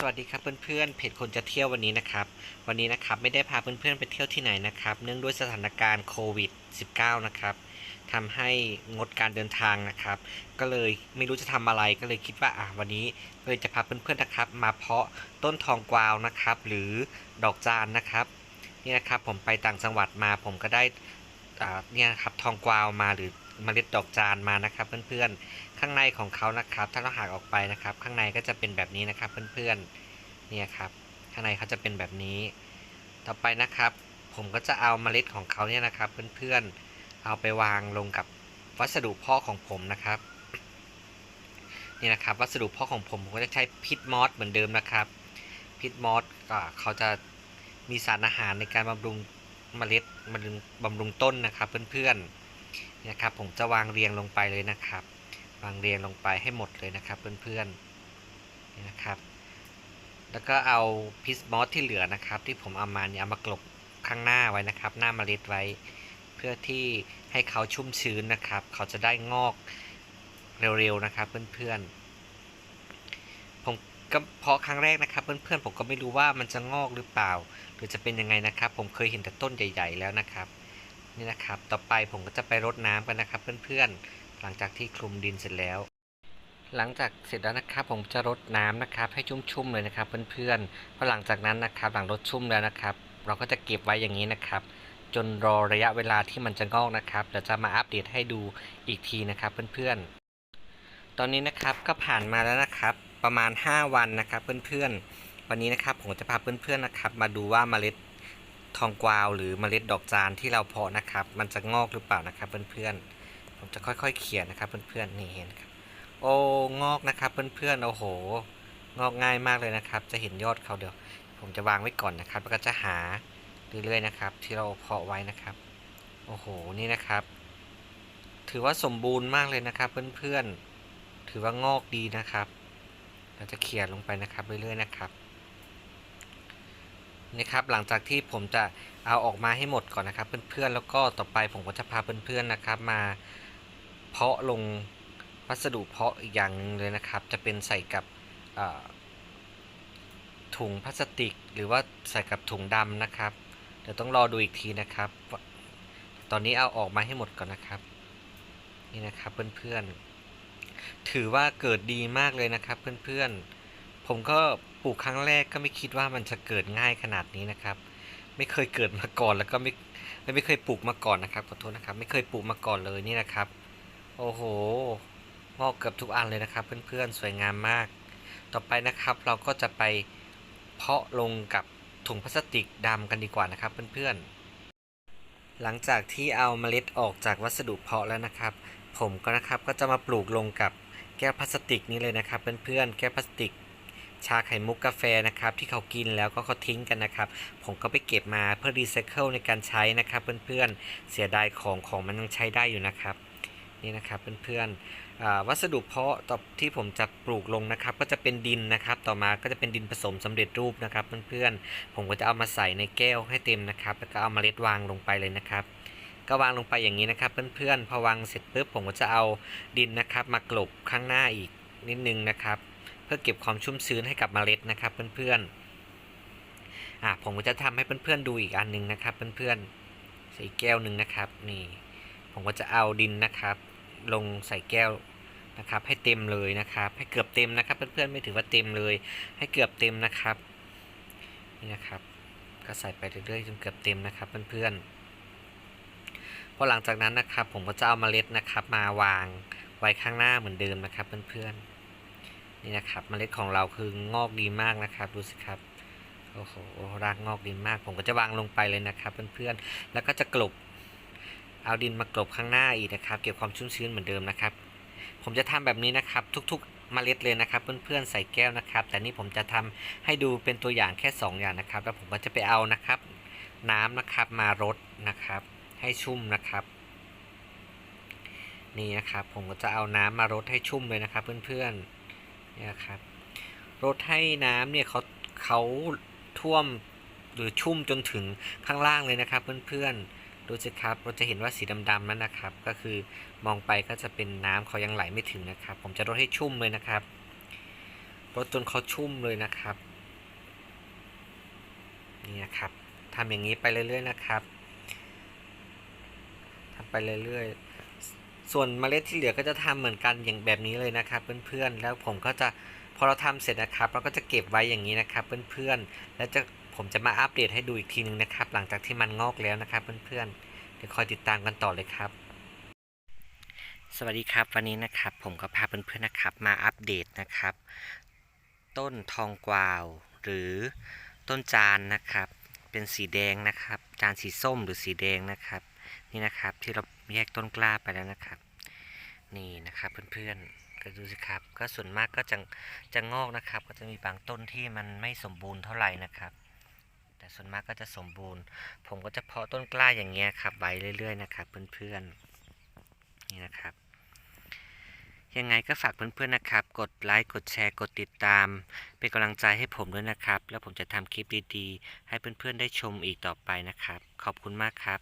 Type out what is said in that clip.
สวัสดีครับเพื่อนๆเพจคนจะเที่ยววันนี้นะครับ วันนี้นะครับไม่ได้พาเพื่อนๆไปเที่ยวที่ไหนนะครับ เนื่องด้วยสถานการณ์โควิด -19 นะครับทำให้งดการเดินทางนะครับ ก็เลยไม่รู้จะทำอะไรก็เลยคิดว่าอะวันนี้เลยจะพาเพื่อนๆนะครับ มาเพาะต้นทองกวาวนะครับ หรือดอกจานนะครับนี่นะครับผมไปต่างจังหวัดมาผมก็ได้อ่าเนี่ยครับทองกวาวมาหรือ เมล็ดดอกจานมานะครับ เพื่อนๆ ข้างในของเขานะครับ ถ้าเราหักออกไปนะครับ ข้างในก็จะเป็นแบบนี้นะครับ เพื่อนๆ เนี่ยครับ ข้างในเขาจะเป็นแบบนี้ ต่อไปนะครับ ผมก็จะเอาเมล็ดของเขาเนี่ยนะครับ เพื่อนๆ เอาไปวางลงกับวัสดุพาะของผมนะครับ นี่นะครับ วัสดุพาะของผมผมก็จะใช้พิษมอสเหมือนเดิมนะครับ พิษมอสก็เขาจะมีสารอาหารในการบำรุงเมล็ดบำรุงบำรุงต้นนะครับ เพื่อนๆ นี่ยครับผมจะวางเรียงลงไปเลยนะครับ วางเรียงลงไปให้หมดเลยนะครับเพื่อนๆนี่นะครับ แล้วก็เอาพิสมอสที่เหลือนะครับ ที่ผมเอามาเนี่ยเอามากลบข้างหน้าไว้นะครับ หน้าเมล็ดไว้ เพื่อที่ให้เขาชุ่มชื้นนะครับ เขาจะได้งอกเร็วๆนะครับเพื่อนๆผมก็เพาะครั้งแรกนะครับเพื่อนๆผมก็ไม่รู้ว่ามันจะงอกหรือเปล่า หรือจะเป็นยังไงนะครับ ผมเคยเห็นแต่ต้นใหญ่ ๆ แล้วนะครับ นี่นะครับ ต่อไปผมก็จะไปรดน้ำกันนะครับ เพื่อนๆ หลังจากที่คลุมดินเสร็จแล้ว หลังจากเสร็จแล้วนะครับ ผมจะรดน้ำนะครับ ให้ชุ่มๆเลยนะครับ เพื่อนๆพอหลังจากนั้นนะครับ หลังรดชุ่มแล้วนะครับ เราก็จะเก็บไว้อย่างนี้นะครับ จนรอระยะเวลาที่มันจะงอกนะครับเดี๋ยวจะมาอัปเดตให้ดูอีกทีนะครับ เพื่อนๆ ตอนนี้นะครับก็ผ่านมาแล้วนะครับ ประมาณ 5 วันนะครับ เพื่อนๆวันนี้นะครับผมจะพาเพื่อนๆนะครับ มาดูว่าเมล็ด ทองกวาวหรือเมล็ดดอกจานที่เราเพาะนะครับ มันจะงอกหรือเปล่านะครับเพื่อนๆ ผมจะค่อยๆเขียนนะครับเพื่อนๆนี่เห็นครับ โอ้งอกนะครับเพื่อนๆ โอ้โห งอกง่ายมากเลยนะครับ จะเห็นยอดเขาเดี๋ยว ผมจะวางไว้ก่อนนะครับ แล้วก็จะหาเรื่อยๆนะครับ ที่เราเพาะไว้นะครับ โอ้โห นี่นะครับ ถือว่าสมบูรณ์มากเลยนะครับเพื่อนๆ ถือว่างอกดีนะครับ เราจะเขี่ยลงไปนะครับเรื่อยๆนะครับ นี่ครับหลังจากที่ผมจะเอาออกมาให้หมดก่อนนะครับ เพื่อนๆแล้วก็ต่อไปผมก็จะพาเพื่อนๆนะครับ มาเพาะลงวัสดุเพาะอีกอย่างหนึงเลยนะครับ จะเป็นใส่กับถุงพลาสติก หรือว่าใส่กับถุงดำนะครับเดี๋ยวต้องรอดูอีกทีนะครับ ตอนนี้เอาออกมาให้หมดก่อนนะครับนี่นะครับเพื่อนๆถือว่าเกิดดีมากเลยนะครับเพื่อนๆ ผมก็ปลูกครั้งแรกก็ไม่คิดว่ามันจะเกิดง่ายขนาดนี้นะครับ ไม่เคยเกิดมาก่อนแล้วก็ไม่ไม่เคยปลูกมาก่อนนะครับขอโทษนะครับ ไม่เคยปลูกมาก่อนเลยนี่นะครับ โอ้โหงอกเกือบทุกอันเลยนะครับ เพื่อนๆสวยงามมาก ต่อไปนะครับเราก็จะไปเพาะลงกับถุงพลาสติกดำกันดีกว่านะครับเพื่อนๆ หลังจากที่เอาเมล็ดออกจากวัสดุเพาะแล้วนะครับ ผมก็นะครับก็จะมาปลูกลงกับแก้วพลาสติกนี้เลยนะครับเพื่อนๆแก้วพลาสติก ชาไข่มุกกาแฟนะครับที่เขากินแล้วก็เขาทิ้งกันนะครับ ผมก็ไปเก็บมาเพื่อรีไซเคิลในการใช้นะครับ เพื่อนๆเสียดายของของมันยังใช้ได้อยู่นะครับนี่นะครับเพื่อนๆวัสดุเพาะต่อที่ผมจะปลูกลงนะครับ ก็จะเป็นดินนะครับ ต่อมาก็จะเป็นดินผสมสำเร็จรูปนะครับเพื่อนๆผมก็จะเอามาใส่ในแก้วให้เต็มนะครับ แล้วก็เอามาเล็ดวางลงไปเลยนะครับ ก็วางลงไปอย่างนี้นะครับ เพื่อนๆพอวางเสร็จปุ๊บผมก็จะเอาดินนะครับ มากลบข้างหน้าอีกนิดนึงนะครับ พื่อเก็บความชุ่มชื้นให้กับเมล็ดนะครับเพื่อนๆอ่าผมก็จะทำให้เพื่อนๆดูอีกอันหนึงนะครับเพื่อนๆใส่แก้วหนึ่งนะครับนี่ผมก็จะเอาดินนะครับ ลงใส่แก้วนะครับ ให้เต็มเลยนะครับ ให้เกือบเต็มนะครับ เพื่อนๆไม่ถือว่าเต็มเลย ให้เกือบเต็มนะครับนี่นะครับ ก็ใส่ไปเรื่อยๆจนเกือบเต็มนะครับเพื่อนๆพอหลังจากนั้นนะครับผมก็จะเอาเมล็ดนะครับมาวางไว้ข้างหน้าเหมือนเดิมนะครับเพื่อนๆ นี่นะครับเมล็ดของเราคืองอกดีมากนะครับดูสิครับโอ้โหรากงอกดีมาก ผมก็จะวางลงไปเลยนะครับเพื่อนๆแล้วก็จะกลบเอาดินมากลบข้างหน้าอีกนะครับ เก็บความชุ่มชื้นเหมือนเดิมนะครับ ผมจะทำแบบนี้นะครับ ทุก ๆ เมล็ดเลยนะครับ เพื่อนๆใส่แก้วนะครับ แต่นี่ผมจะทำให้ดูเป็นตัวอย่างแค่ 2 อย่างนะครับ แล้วผมก็จะไปเอานะครับ น้ำนะครับมารดนะครับ ให้ชุ่มนะครับ นี่นะครับ ผมก็จะเอาน้ำมารดให้ชุ่มเลยนะครับ เพื่อนๆ นี่ครับรดให้น้ำเนี่ยเขาเขาท่วมหรือชุ่มจนถึงข้างล่างเลยนะครับ เพื่อนๆดูสิครับเราจะเห็นว่าสีดำๆนั้นนะครับ ก็คือมองไปก็จะเป็นน้ำเขายังไหลไม่ถึงนะครับ ผมจะรดให้ชุ่มเลยนะครับรดจนเขาชุ่มเลยนะครับนี่นะครับทำอย่างนี้ไปเรื่อยๆนะครับทำไปเรื่อยๆ ส่วนเมล็ดที่เหลือก็จะทำเหมือนกันอย่างแบบนี้เลยนะครับเพื่อนๆ แล้วผมก็จะพอเราทำเสร็จนะครับเราก็จะเก็บไว้อย่างนี้นะครับเพื่อนๆ แล้วจะผมจะมาอัปเดตให้ดูอีกทีนึงนะครับ หลังจากที่มันงอกแล้วนะครับเพื่อนๆ เดี๋ยวคอยติดตามกันต่อเลยครับ สวัสดีครับวันนี้นะครับ ผมก็พาเพื่อนๆนะครับ มาอัปเดตนะครับ ต้นทองกวาว หรือต้นจานนะครับ เป็นสีแดงนะครับ จานสีส้มหรือสีแดงนะครับ นี่นะครับที่เราแยกต้นกล้าไปแล้วนะครับ นี่นะครับเพื่อนๆก็ดูสิครับ ก็ส่วนมากก็จะจะงอกนะครับ ก็จะมีบางต้นที่มันไม่สมบูรณ์เท่าไหร่นะครับ แต่ส่วนมากก็จะสมบูรณ์ ผมก็จะเพาะต้นกล้าอย่างเงี้ยครับไว้เรื่อย ๆ นะครับ เพื่อนๆนี่นะครับยังไงก็ฝากเพื่อนๆนะครับ กดไลค์ กดแชร์ กดติดตาม เป็นกำลังใจให้ผมด้วยนะครับ แล้วผมจะทำคลิปดีๆ ให้เพื่อนๆได้ชมอีกต่อไปนะครับ ขอบคุณมากครับ